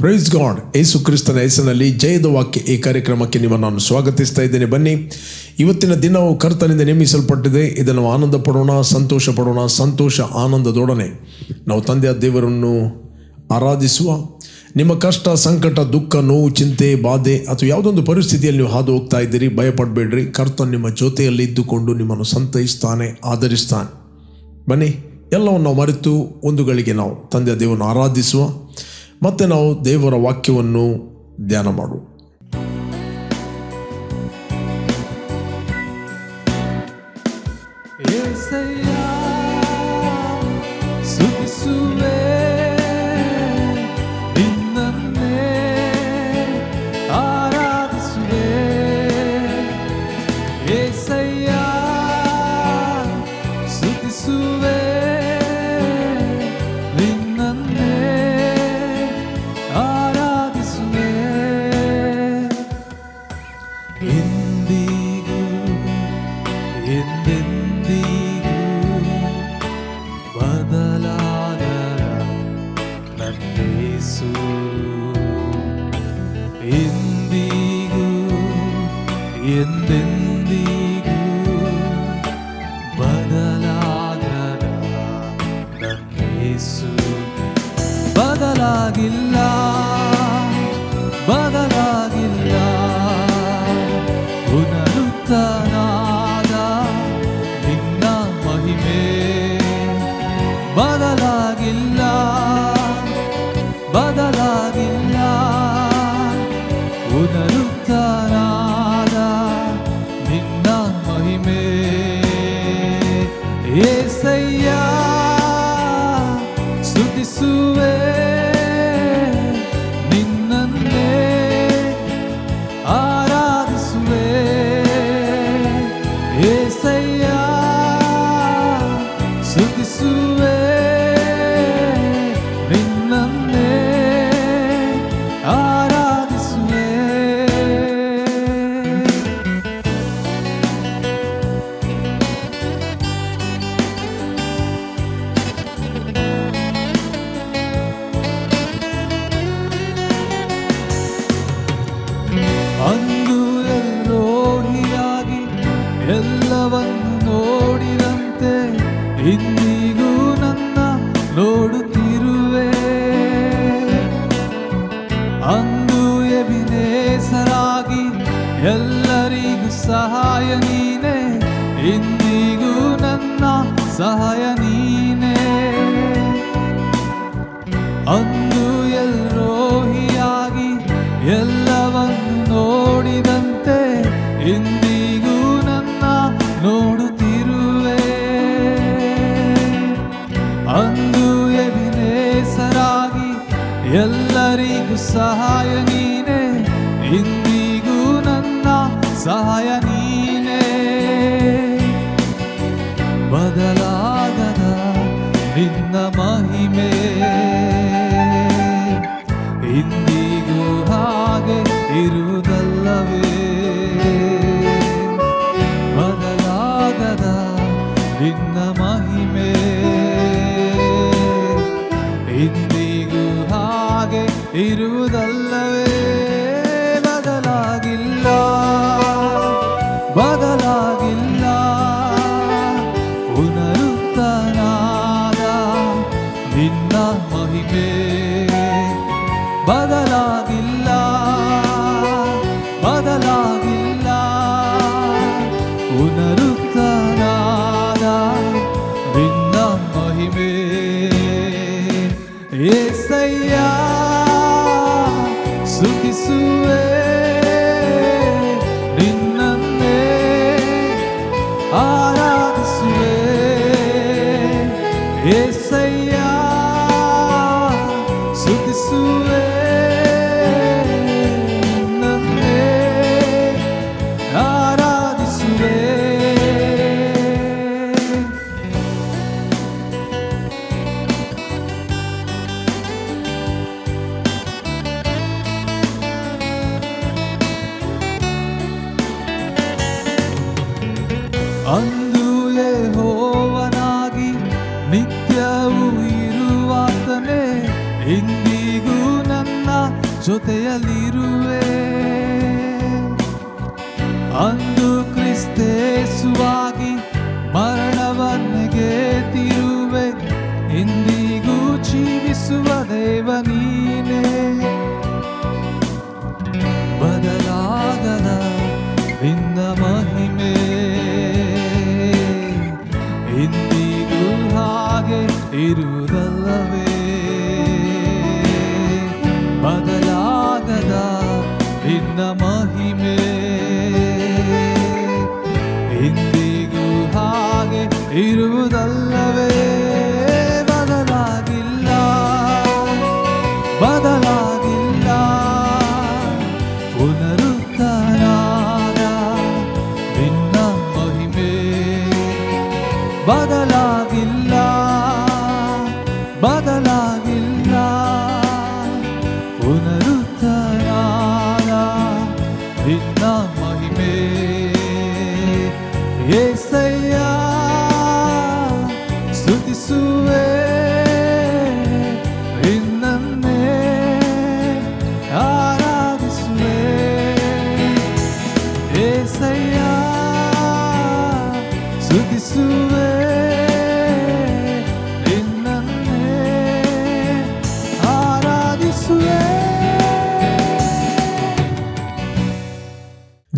Praise God ಯೇಸು ಕ್ರಿಸ್ತನ ಹೆಸರಿನಲ್ಲಿ ಜಯದ ವಾಕ್ಯ ಈ ಕಾರ್ಯಕ್ರಮಕ್ಕೆ ನಿಮ್ಮನ್ನು ನಾನು ಸ್ವಾಗತಿಸ್ತಾ ಇದ್ದೇನೆ. ಬನ್ನಿ, ಇವತ್ತಿನ ದಿನವು ಕರ್ತನಿಂದ ನೇಮಿಸಲ್ಪಟ್ಟಿದೆ. ಇದನ್ನು ಆನಂದ ಪಡೋಣ ಸಂತೋಷ ಪಡೋಣ ಸಂತೋಷ ಆನಂದದೊಡನೆ. ನಾವು ತಂದೆಯ ದೇವರನ್ನು ಆರಾಧಿಸುವ, ನಿಮ್ಮ ಕಷ್ಟ, ಸಂಕಟ, ದುಃಖ, ನೋವು, ಚಿಂತೆ, ಬಾಧೆ ಅಥವಾ ಯಾವುದೊಂದು ಪರಿಸ್ಥಿತಿಯಲ್ಲಿ ನೀವು ಹಾದು ಹೋಗ್ತಾ ಇದ್ದೀರಿ, ಭಯಪಡಬೇಡ್ರಿ. ಕರ್ತನ್ ನಿಮ್ಮ ಜೊತೆಯಲ್ಲಿ ಇದ್ದುಕೊಂಡು ನಿಮ್ಮನ್ನು ಸಂತೈಸ್ತಾನೆ ಆಧರಿಸ್ತಾನೆ ಬನ್ನಿ, ಎಲ್ಲವನ್ನು ನಾವು ಮರೆತು ಒಂದು ಗಳಿಗೆ ನಾವು ತಂದೆಯ ದೇವರನ್ನು ಆರಾಧಿಸುವ ಮತ್ತೆ ನಾವು ದೇವರ ವಾಕ್ಯವನ್ನು ಧ್ಯಾನ ಮಾಡುವ in ಹಾಗೆ ಹಾಗೆ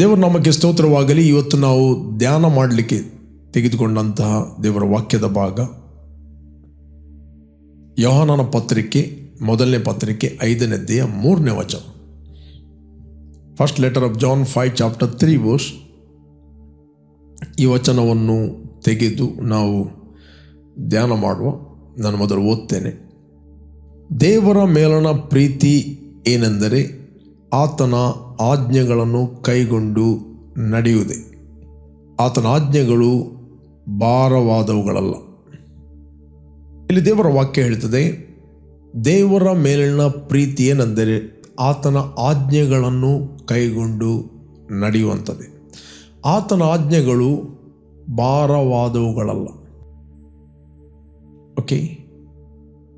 ದೇವರ ನಾಮಕ್ಕೆ ಸ್ತೋತ್ರವಾಗಲಿ, ಇವತ್ತು ನಾವು ಧ್ಯಾನ ಮಾಡಲಿಕ್ಕೆ ತೆಗೆದುಕೊಂಡಂತಹ ದೇವರ ವಾಕ್ಯದ ಭಾಗ. ಯೋಹಾನನ ಪತ್ರಿಕೆ, ಮೊದಲನೇ ಪತ್ರಿಕೆ ಐದನೇದ್ದೆಯ ಮೂರನೇ ವಚನ. First letter of John five chapter three Bose ಈ ವಚನವನ್ನು ತೆಗೆದು ನಾವು ಧ್ಯಾನ ಮಾಡುವ, ನಾನು ಮೊದಲು ಓದ್ತೇನೆ. ದೇವರ ಮೇಲನ ಪ್ರೀತಿ ಏನೆಂದರೆ, ಆತನ ಆಜ್ಞೆಗಳನ್ನು ಕೈಗೊಂಡು ನಡೆಯುವುದೇ. ಆತನ ಆಜ್ಞೆಗಳು ಭಾರವಾದವುಗಳಲ್ಲ. ಇಲ್ಲಿ ದೇವರ ವಾಕ್ಯ ಹೇಳ್ತದೆ, ದೇವರ ಮೇಲಿನ ಪ್ರೀತಿ ಏನೆಂದರೆ ಆತನ ಆಜ್ಞೆಗಳನ್ನು ಕೈಗೊಂಡು ನಡೆಯುವಂಥದ್ದೇ. ಆತನ ಆಜ್ಞೆಗಳು ಭಾರವಾದವುಗಳಲ್ಲ. ಓಕೆ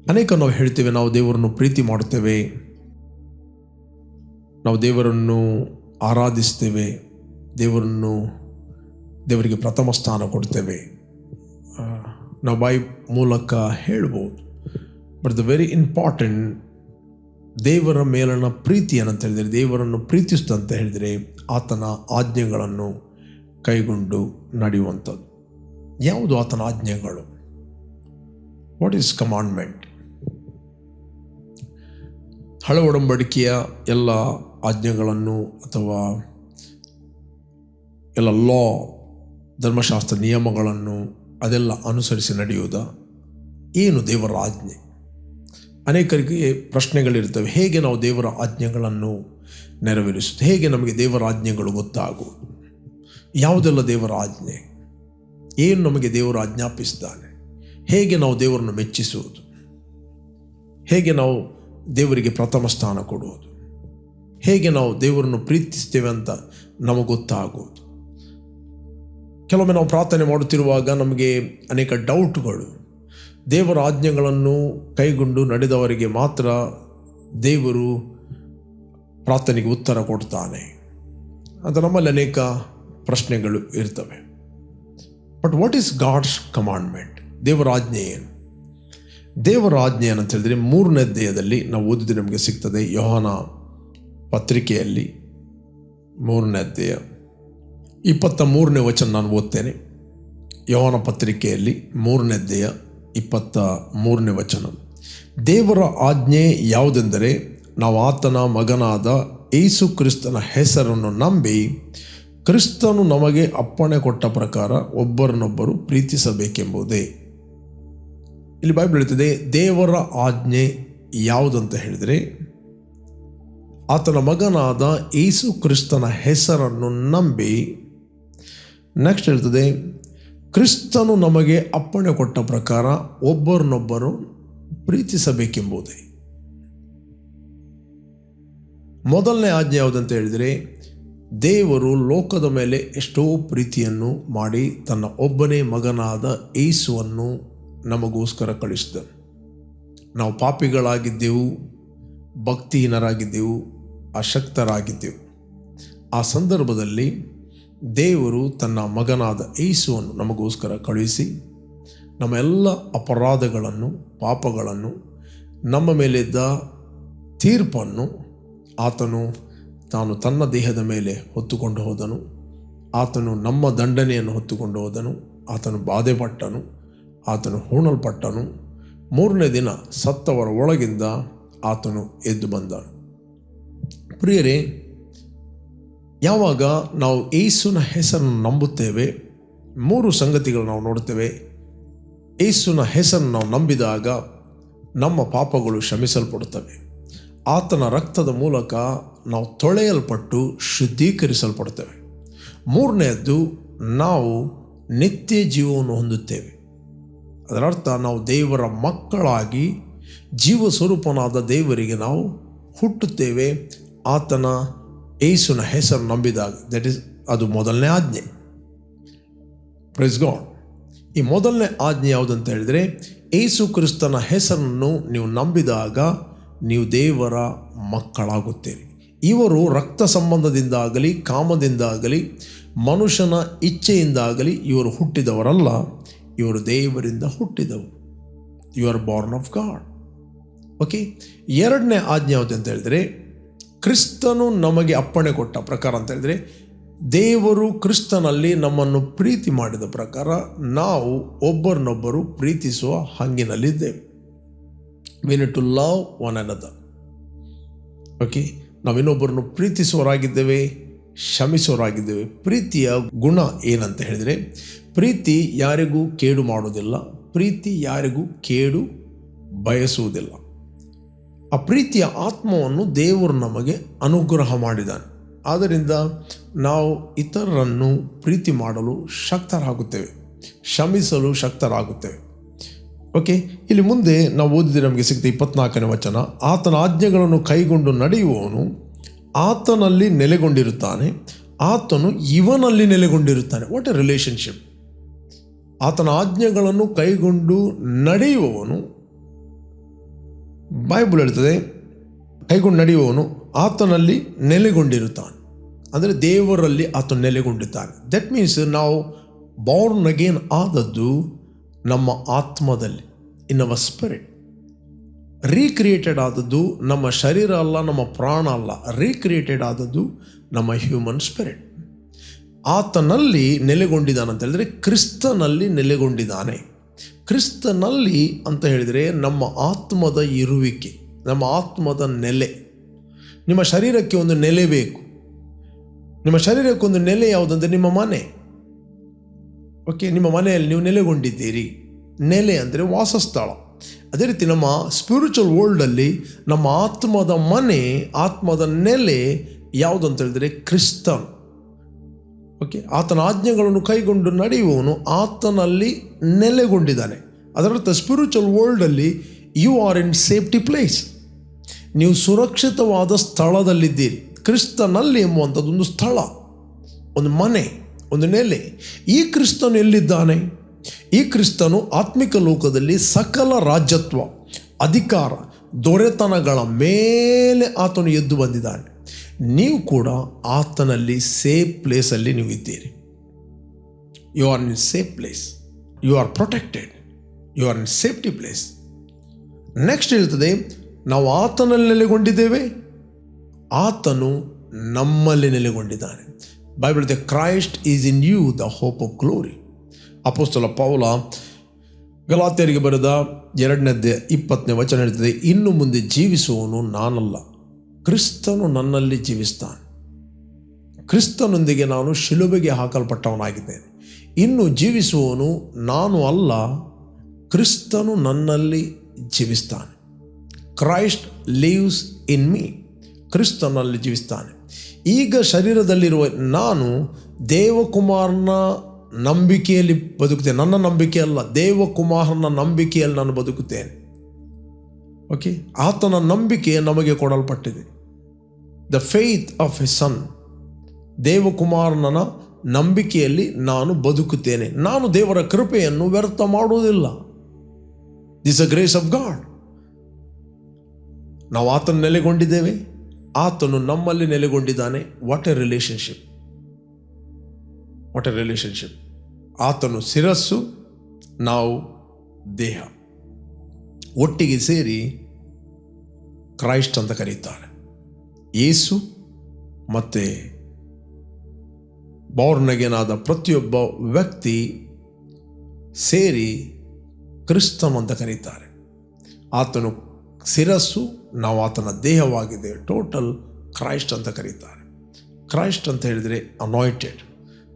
ಅನೇಕ ನಾವು ಹೇಳ್ತೇವೆ, ನಾವು ದೇವರನ್ನು ಪ್ರೀತಿ ಮಾಡುತ್ತೇವೆ. ನಾವು ದೇವರನ್ನು ಆರಾಧಿಸ್ತೇವೆ, ದೇವರನ್ನು ದೇವರಿಗೆ ಪ್ರಥಮ ಸ್ಥಾನ ಕೊಡ್ತೇವೆ. ನಾವು ಬಾಯಿ ಮೂಲಕ ಹೇಳ್ಬೋದು. ಬಟ್ ದ ವೆರಿ ಇಂಪಾರ್ಟೆಂಟ್ ದೇವರ ಮೇಲನ ಪ್ರೀತಿ ಏನಂತ ಹೇಳಿದರೆ, ದೇವರನ್ನು ಪ್ರೀತಿಸ್ತಂತ ಹೇಳಿದರೆ ಆತನ ಆಜ್ಞೆಗಳನ್ನು ಕೈಗೊಂಡು ನಡೆಯುವಂಥದ್ದು. ಯಾವುದು ಆತನ ಆಜ್ಞೆಗಳು? ವಾಟ್ ಈಸ್ ಕಮಾಂಡ್ಮೆಂಟ್ ಹಳ ಒಡಂಬಡಿಕೆಯ ಎಲ್ಲ ಆಜ್ಞೆಗಳನ್ನು ಅಥವಾ ಎಲ್ಲ ಲಾ ಧರ್ಮಶಾಸ್ತ್ರ ನಿಯಮಗಳನ್ನು ಅದೆಲ್ಲ ಅನುಸರಿಸಿ ನಡೆಯುವುದ? ಏನು ದೇವರ ಆಜ್ಞೆ? ಅನೇಕರಿಗೆ ಪ್ರಶ್ನೆಗಳಿರ್ತವೆ ಹೇಗೆ ನಾವು ದೇವರ ಆಜ್ಞೆಗಳನ್ನು ನೆರವೇರಿಸುತ್ತೆ ಹೇಗೆ ನಮಗೆ ದೇವರ ಆಜ್ಞೆಗಳು ಗೊತ್ತಾಗುವುದು? ಯಾವುದೆಲ್ಲ ದೇವರ ಆಜ್ಞೆ? ಏನು ನಮಗೆ ದೇವರು ಆಜ್ಞಾಪಿಸಿದ್ದಾನೆ? ಹೇಗೆ ನಾವು ದೇವರನ್ನು ಮೆಚ್ಚಿಸುವುದು? ಹೇಗೆ ನಾವು ದೇವರಿಗೆ ಪ್ರಥಮ ಸ್ಥಾನ ಕೊಡುವುದು? ಹೇಗೆ ನಾವು ದೇವರನ್ನು ಪ್ರೀತಿಸ್ತೇವೆ ಅಂತ ನಮಗೆ ಗೊತ್ತಾಗುವುದು ಕೆಲವೊಮ್ಮೆ ನಾವು ಪ್ರಾರ್ಥನೆ ಮಾಡುತ್ತಿರುವಾಗ ನಮಗೆ ಅನೇಕ ಡೌಟ್ಗಳು. ದೇವರ ಆಜ್ಞೆಗಳನ್ನು ಕೈಗೊಂಡು ನಡೆದವರಿಗೆ ಮಾತ್ರ ದೇವರು ಪ್ರಾರ್ಥನೆಗೆ ಉತ್ತರ ಕೊಡ್ತಾನೆ. ಅಂತ ನಮ್ಮಲ್ಲಿ ಅನೇಕ ಪ್ರಶ್ನೆಗಳು ಇರ್ತವೆ. But what is God's commandment ದೇವರ ಆಜ್ಞೆ ಏನು? ದೇವರ ಆಜ್ಞೆ ಏನಂತ ಹೇಳಿದ್ರೆ ಮೂರನೇ ಅಧ್ಯಾಯದಲ್ಲಿ ನಾವು ಓದಿದ್ರೆ ನಮಗೆ ಸಿಗ್ತದೆ. ಯೋಹಾನ ಪತ್ರಿಕೆಯಲ್ಲಿ ಮೂರನೇ ಅಧ್ಯಾಯ ಇಪ್ಪತ್ತ ಮೂರನೇ ವಚನ ನಾನು ಓದ್ತೇನೆ. ಯವನ ಪತ್ರಿಕೆಯಲ್ಲಿ ಮೂರನೇ ಅಧ್ಯಾಯ ಇಪ್ಪತ್ತ ಮೂರನೇ ವಚನ. ದೇವರ ಆಜ್ಞೆ ಯಾವುದೆಂದರೆ ನಾವು ಆತನ ಮಗನಾದ ಏಸು ಕ್ರಿಸ್ತನ ಹೆಸರನ್ನು ನಂಬಿ ಕ್ರಿಸ್ತನು ನಮಗೆ ಅಪ್ಪಣೆ ಕೊಟ್ಟ ಪ್ರಕಾರ ಒಬ್ಬರನ್ನೊಬ್ಬರು ಪ್ರೀತಿಸಬೇಕೆಂಬುದೇ. ಇಲ್ಲಿ ಬೈಬಲ್ ಹೇಳ್ತದೆ, ದೇವರ ಆಜ್ಞೆ ಯಾವುದಂತ ಹೇಳಿದರೆ ಆತನ ಮಗನಾದ ಏಸು ಕ್ರಿಸ್ತನ ಹೆಸರನ್ನು ನಂಬಿ ನೆಕ್ಸ್ಟ್ ಹೇಳ್ತದೆ, ಕ್ರಿಸ್ತನು ನಮಗೆ ಅಪ್ಪಣೆ ಕೊಟ್ಟ ಪ್ರಕಾರ ಒಬ್ಬರನ್ನೊಬ್ಬರು ಪ್ರೀತಿಸಬೇಕೆಂಬುದೇ. ಮೊದಲನೇ ಆಜ್ಞೆ ಯಾವುದಂತ ಹೇಳಿದರೆ, ದೇವರು ಲೋಕದ ಮೇಲೆ ಎಷ್ಟೋ ಪ್ರೀತಿಯನ್ನು ಮಾಡಿ ತನ್ನ ಒಬ್ಬನೇ ಮಗನಾದ ಏಸುವನ್ನು ನಮಗೋಸ್ಕರ ಕಳಿಸಿದನು ನಾವು ಪಾಪಿಗಳಾಗಿದ್ದೆವು, ಭಕ್ತಿಹೀನರಾಗಿದ್ದೆವು ಅಶಕ್ತರಾಗಿದ್ದೆವು. ಆ ಸಂದರ್ಭದಲ್ಲಿ ದೇವರು ತನ್ನ ಮಗನಾದ ಏಸುವನ್ನು ನಮಗೋಸ್ಕರ ಕಳುಹಿಸಿ ನಮ್ಮ ಎಲ್ಲ ಅಪರಾಧಗಳನ್ನು, ಪಾಪಗಳನ್ನು, ನಮ್ಮ ಮೇಲಿದ್ದ ತೀರ್ಪನ್ನು ಆತನು ತಾನು ತನ್ನ ದೇಹದ ಮೇಲೆ ಹೊತ್ತುಕೊಂಡು ಹೋದನು. ಆತನು ನಮ್ಮ ದಂಡನೆಯನ್ನು ಹೊತ್ತುಕೊಂಡು ಹೋದನು. ಆತನು ಬಾಧೆಪಟ್ಟನು. ಆತನು ಹೂಣಲ್ಪಟ್ಟನು. ಮೂರನೇ ದಿನ ಸತ್ತವರ ಒಳಗಿಂದ ಆತನು ಎದ್ದು ಬಂದನು. ಪ್ರಿಯರೇ, ಯಾವಾಗ ನಾವು ಏಸುನ ಹೆಸರನ್ನು ನಂಬುತ್ತೇವೆ, ಮೂರು ಸಂಗತಿಗಳು ನಾವು ನೋಡುತ್ತೇವೆ. ಏಸುನ ಹೆಸರನ್ನು ನಾವು ನಂಬಿದಾಗ ನಮ್ಮ ಪಾಪಗಳು ಕ್ಷಮಿಸಲ್ಪಡುತ್ತವೆ. ಆತನ ರಕ್ತದ ಮೂಲಕ ನಾವು ತೊಳೆಯಲ್ಪಟ್ಟು ಶುದ್ಧೀಕರಿಸಲ್ಪಡುತ್ತೇವೆ. ಮೂರನೆಯದ್ದು, ನಾವು ನಿತ್ಯ ಜೀವವನ್ನು ಹೊಂದುತ್ತೇವೆ. ಅದರರ್ಥ, ನಾವು ದೇವರ ಮಕ್ಕಳಾಗಿ ಜೀವ ಸ್ವರೂಪನಾದ ದೇವರಿಗೆ ನಾವು ಹುಟ್ಟುತ್ತೇವೆ. ಆತನ ಏಸುನ ಹೆಸರು ನಂಬಿದಾಗ ದಟ್ ಇಸ್ ಅದು ಮೊದಲನೇ ಆಜ್ಞೆ. ಪ್ರೈಸ್ ಗಾಡ್ ಈ ಮೊದಲನೇ ಆಜ್ಞೆ ಯಾವುದಂತ ಹೇಳಿದರೆ ಏಸು ಕ್ರಿಸ್ತನ ಹೆಸರನ್ನು ನೀವು ನಂಬಿದಾಗ ನೀವು ದೇವರ ಮಕ್ಕಳಾಗುತ್ತೀರಿ. ಇವರು ರಕ್ತ ಸಂಬಂಧದಿಂದಾಗಲಿ, ಕಾಮದಿಂದಾಗಲಿ, ಮನುಷ್ಯನ ಇಚ್ಛೆಯಿಂದಾಗಲಿ ಇವರು ಹುಟ್ಟಿದವರಲ್ಲ, ಇವರು ದೇವರಿಂದ ಹುಟ್ಟಿದವು. You are born of God okay ಎರಡನೇ ಆಜ್ಞೆ ಯಾವುದು ಅಂತ ಹೇಳಿದರೆ ಕ್ರಿಸ್ತನು ನಮಗೆ ಅಪ್ಪಣೆ ಕೊಟ್ಟ ಪ್ರಕಾರ ಅಂತ ಹೇಳಿದರೆ, ದೇವರು ಕ್ರಿಸ್ತನಲ್ಲಿ ನಮ್ಮನ್ನು ಪ್ರೀತಿ ಮಾಡಿದ ಪ್ರಕಾರ ನಾವು ಒಬ್ಬರನ್ನೊಬ್ಬರು ಪ್ರೀತಿಸುವ ಹಂಗಿನಲ್ಲಿದ್ದೇವೆ. Win to love one another okay ನಾವು ಇನ್ನೊಬ್ಬರನ್ನು ಪ್ರೀತಿಸೋರಾಗಿದ್ದೇವೆ ಕ್ಷಮಿಸುವವರಾಗಿದ್ದೇವೆ ಪ್ರೀತಿಯ ಗುಣ ಏನಂತ ಹೇಳಿದರೆ, ಪ್ರೀತಿ ಯಾರಿಗೂ ಕೇಡು ಮಾಡುವುದಿಲ್ಲ, ಪ್ರೀತಿ ಯಾರಿಗೂ ಕೇಡು ಬಯಸುವುದಿಲ್ಲ. ಆ ಪ್ರೀತಿಯ ಆತ್ಮವನ್ನು ದೇವರು ನಮಗೆ ಅನುಗ್ರಹ ಮಾಡಿದ್ದಾನೆ. ಆದ್ದರಿಂದ ನಾವು ಇತರರನ್ನು ಪ್ರೀತಿ ಮಾಡಲು ಶಕ್ತರಾಗುತ್ತೇವೆ ಶ್ರಮಿಸಲು ಶಕ್ತರಾಗುತ್ತೇವೆ. ಓಕೆ ಇಲ್ಲಿ ಮುಂದೆ ನಾವು ಓದಿದ ನಮಗೆ ಸಿಗ್ತದೆ ಇಪ್ಪತ್ನಾಲ್ಕನೇ ವಚನ. ಆತನ ಆಜ್ಞೆಗಳನ್ನು ಕೈಗೊಂಡು ನಡೆಯುವವನು ಆತನಲ್ಲಿ ನೆಲೆಗೊಂಡಿರುತ್ತಾನೆ, ಆತನು ಇವನಲ್ಲಿ ನೆಲೆಗೊಂಡಿರುತ್ತಾನೆ. ವಾಟ್ ಎ ರಿಲೇಷನ್ಶಿಪ್ ಆತನ ಆಜ್ಞೆಗಳನ್ನು ಕೈಗೊಂಡು ನಡೆಯುವವನು ಬೈಬಲ್ ಹೇಳ್ತದೆ, ಕೈಗೊಂಡು ನಡೆಯುವವನು ಆತನಲ್ಲಿ ನೆಲೆಗೊಂಡಿರುತ್ತಾನೆ. ಅಂದರೆ ದೇವರಲ್ಲಿ ಆತ ನೆಲೆಗೊಂಡಿದ್ದಾನೆ. ದಟ್ ಮೀನ್ಸ್ ನಾವು ಬಾರ್ನ್ ಅಗೇನ್ ಆದದ್ದು ನಮ್ಮ ಆತ್ಮದಲ್ಲಿ ಇನ್ ಅವರ್ ಸ್ಪಿರಿಟ್ ರೀಕ್ರಿಯೇಟೆಡ್ ಆದದ್ದು ನಮ್ಮ ಶರೀರ ಅಲ್ಲ, ನಮ್ಮ ಪ್ರಾಣ ಅಲ್ಲ. ರೀಕ್ರಿಯೇಟೆಡ್ ಆದದ್ದು ನಮ್ಮ ಹ್ಯೂಮನ್ ಸ್ಪಿರಿಟ್ ಆತನಲ್ಲಿ ನೆಲೆಗೊಂಡಿದ್ದಾನೆ ಅಂತ ಹೇಳಿದ್ರೆ, ಕ್ರಿಸ್ತನಲ್ಲಿ ನೆಲೆಗೊಂಡಿದ್ದಾನೆ. ಕ್ರಿಸ್ತನಲ್ಲಿ ಅಂತ ಹೇಳಿದರೆ ನಮ್ಮ ಆತ್ಮದ ಇರುವಿಕೆ, ನಮ್ಮ ಆತ್ಮದ ನೆಲೆ. ನಿಮ್ಮ ಶರೀರಕ್ಕೆ ಒಂದು ನೆಲೆ ಬೇಕು. ನಿಮ್ಮ ಶರೀರಕ್ಕೆ ಒಂದು ನೆಲೆ ಯಾವುದಂದ್ರೆ ನಿಮ್ಮ ಮನೆ. ಓಕೆ ನಿಮ್ಮ ಮನೆಯಲ್ಲಿ ನೀವು ನೆಲೆಗೊಂಡಿದ್ದೀರಿ. ನೆಲೆ ಅಂದರೆ ವಾಸಸ್ಥಳ. ಅದೇ ರೀತಿ ನಮ್ಮ ಸ್ಪಿರಿಚುವಲ್ ವರ್ಲ್ಡಲ್ಲಿ ನಮ್ಮ ಆತ್ಮದ ಮನೆ, ಆತ್ಮದ ನೆಲೆ ಯಾವುದಂತ ಹೇಳಿದರೆ ಕ್ರಿಸ್ತನ್. ಓಕೆ, ಆತನ ಆಜ್ಞೆಗಳನ್ನು ಕೈಗೊಂಡು ನಡೆಯುವವನು ಆತನಲ್ಲಿ ನೆಲೆಗೊಂಡಿದ್ದಾನೆ. ಅದರರ್ಥ spiritual ವರ್ಲ್ಡಲ್ಲಿ you are in safety place ನೀವು ಸುರಕ್ಷಿತವಾದ ಸ್ಥಳದಲ್ಲಿದ್ದೀರಿ. ಕ್ರಿಸ್ತನಲ್ಲಿ ಎಂಬುವಂಥದ್ದು ಒಂದು ಸ್ಥಳ, ಒಂದು ಮನೆ, ಒಂದು ನೆಲೆ. ಈ ಕ್ರಿಸ್ತನು ಎಲ್ಲಿದ್ದಾನೆ? ಈ ಕ್ರಿಸ್ತನು ಆತ್ಮಿಕ ಲೋಕದಲ್ಲಿ ಸಕಲ ರಾಜ್ಯತ್ವ, ಅಧಿಕಾರ, ದೊರೆತನಗಳ ಮೇಲೆ ಆತನು ಎದ್ದು ಬಂದಿದ್ದಾನೆ. ನೀವು ಕೂಡ ಆತನಲ್ಲಿ ಸೇಫ್ ಪ್ಲೇಸಲ್ಲಿ ನೀವು ಇದ್ದೀರಿ you are in safe place you are protected you are in safety place next ಹೇಳ್ತದೆ, ನಾವು ಆತನಲ್ಲಿ ನೆಲೆಗೊಂಡಿದ್ದೇವೆ. ಆತನು ನಮ್ಮಲ್ಲಿ ನೆಲೆಗೊಂಡಿದ್ದಾನೆ. Bible the Christ is in you the hope of glory ಅಪೋಸ್ತಲ ಪೌಲ ಗಲಾತ್ಯರಿಗೆ ಬರೆದ ಎರಡನೇದ್ದೇ ಇಪ್ಪತ್ತನೇ ವಚನ ಹೇಳ್ತದೆ, ಇನ್ನು ಮುಂದೆ ಜೀವಿಸುವವನು ನಾನಲ್ಲ. ಕ್ರಿಸ್ತನು ನನ್ನಲ್ಲಿ ಜೀವಿಸ್ತಾನೆ. ಕ್ರಿಸ್ತನೊಂದಿಗೆ ನಾನು ಶಿಲುಬೆಗೆ ಹಾಕಲ್ಪಟ್ಟವನಾಗಿದ್ದೇನೆ. ಇನ್ನು ಜೀವಿಸುವವನು ನಾನು ಅಲ್ಲ, ಕ್ರಿಸ್ತನು ನನ್ನಲ್ಲಿ ಜೀವಿಸ್ತಾನೆ. ಕ್ರೈಸ್ಟ್ ಲೀವ್ಸ್ ಇನ್ ಮೀ, ಕ್ರಿಸ್ತನಲ್ಲಿ ಜೀವಿಸ್ತಾನೆ. ಈಗ ಶರೀರದಲ್ಲಿರುವ ನಾನು ದೇವಕುಮಾರನ ನಂಬಿಕೆಯಲ್ಲಿ ಬದುಕುತ್ತೇನೆ. ನನ್ನ ನಂಬಿಕೆ ಅಲ್ಲ, ದೇವಕುಮಾರನ ನಂಬಿಕೆಯಲ್ಲಿ ನಾನು ಬದುಕುತ್ತೇನೆ. ಓಕೆ ಆತನ ನಂಬಿಕೆ ನಮಗೆ ಕೊಡಲ್ಪಟ್ಟಿದೆ. The faith of a son ದೇವಕುಮಾರನ ನಂಬಿಕೆಯಲ್ಲಿ ನಾನು ಬದುಕುತ್ತೇನೆ. ನಾನು ದೇವರ ಕೃಪೆಯನ್ನು ವ್ಯರ್ಥ ಮಾಡುವುದಿಲ್ಲ. This a grace of God ನಾವು ಆತನ ನೆಲೆಗೊಂಡಿದ್ದೇವೆ. ಆತನು ನಮ್ಮಲ್ಲಿ ನೆಲೆಗೊಂಡಿದ್ದಾನೆ. What a relationship what a relationship ಆತನು ಶಿರಸ್ಸು, ನಾವು ದೇಹ. ಒಟ್ಟಿಗೆ ಸೇರಿ ಕ್ರೈಸ್ಟ್ ಅಂತ ಕರೀತಾರೆ. ಯೇಸು ಮತ್ತು ಬೌರ್ನಗೆನಾದ ಪ್ರತಿಯೊಬ್ಬ ವ್ಯಕ್ತಿ ಸೇರಿ ಕ್ರಿಸ್ತಮ್ ಅಂತ ಕರೀತಾರೆ. ಆತನು ಶಿರಸ್ಸು, ನಾವು ಆತನ ದೇಹವಾಗಿದೆ ಟೋಟಲ್ ಕ್ರೈಸ್ಟ್ ಅಂತ ಕರೀತಾರೆ. ಕ್ರೈಸ್ಟ್ ಅಂತ ಹೇಳಿದರೆ ಅನಾಯ್ಟೆಡ್